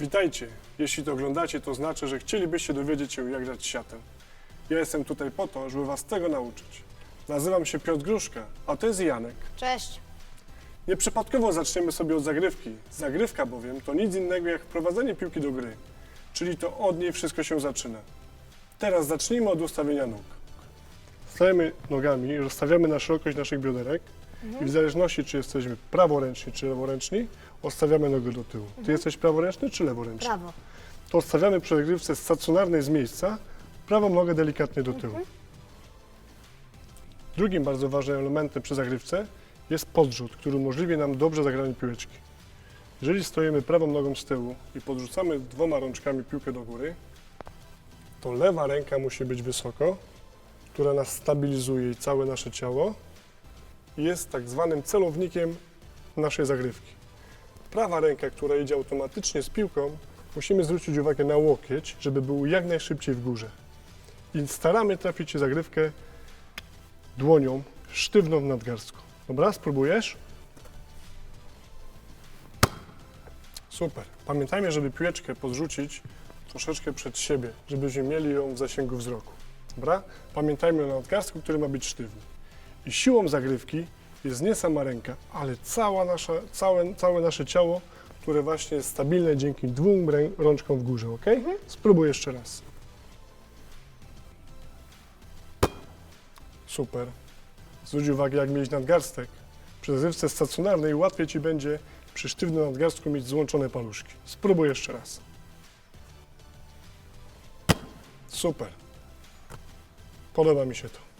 Witajcie. Jeśli to oglądacie, to znaczy, że chcielibyście dowiedzieć się, jak grać siatę. Ja jestem tutaj po to, żeby was tego nauczyć. Nazywam się Piotr Gruszka, a to jest Janek. Cześć. Nieprzypadkowo zaczniemy sobie od zagrywki. Zagrywka bowiem to nic innego jak wprowadzenie piłki do gry, czyli to od niej wszystko się zaczyna. Teraz zacznijmy od ustawienia nóg. Stajemy nogami, rozstawiamy na szerokość naszych bioderek i w zależności czy jesteśmy praworęczni czy leworęczni, odstawiamy nogę do tyłu. Ty jesteś praworęczny czy leworęczny? Brawo. To odstawiamy przy zagrywce stacjonarnej z miejsca prawą nogę delikatnie do tyłu. Drugim bardzo ważnym elementem przy zagrywce jest podrzut, który umożliwi nam dobrze zagranie piłeczki. Jeżeli stoimy prawą nogą z tyłu i podrzucamy dwoma rączkami piłkę do góry, to lewa ręka musi być wysoko, która nas stabilizuje i całe nasze ciało jest tak zwanym celownikiem naszej zagrywki. Prawa ręka, która idzie automatycznie z piłką, musimy zwrócić uwagę na łokieć, żeby był jak najszybciej w górze. I staramy trafić zagrywkę dłonią sztywną w nadgarstku. Dobra, spróbujesz? Super. Pamiętajmy, żeby piłeczkę podrzucić troszeczkę przed siebie, żebyśmy mieli ją w zasięgu wzroku. Dobra? Pamiętajmy o nadgarstku, który ma być sztywny. I siłą zagrywki jest nie sama ręka, ale cała nasza, całe, całe nasze ciało, które właśnie jest stabilne dzięki dwóm rę- rączkom w górze, ok? Spróbuj jeszcze raz. Super. Zwróć uwagę, jak mieć nadgarstek. Przy zagrywce stacjonarnej łatwiej Ci będzie przy sztywnym nadgarstku mieć złączone paluszki. Spróbuj jeszcze raz. Super. Podoba mi się to.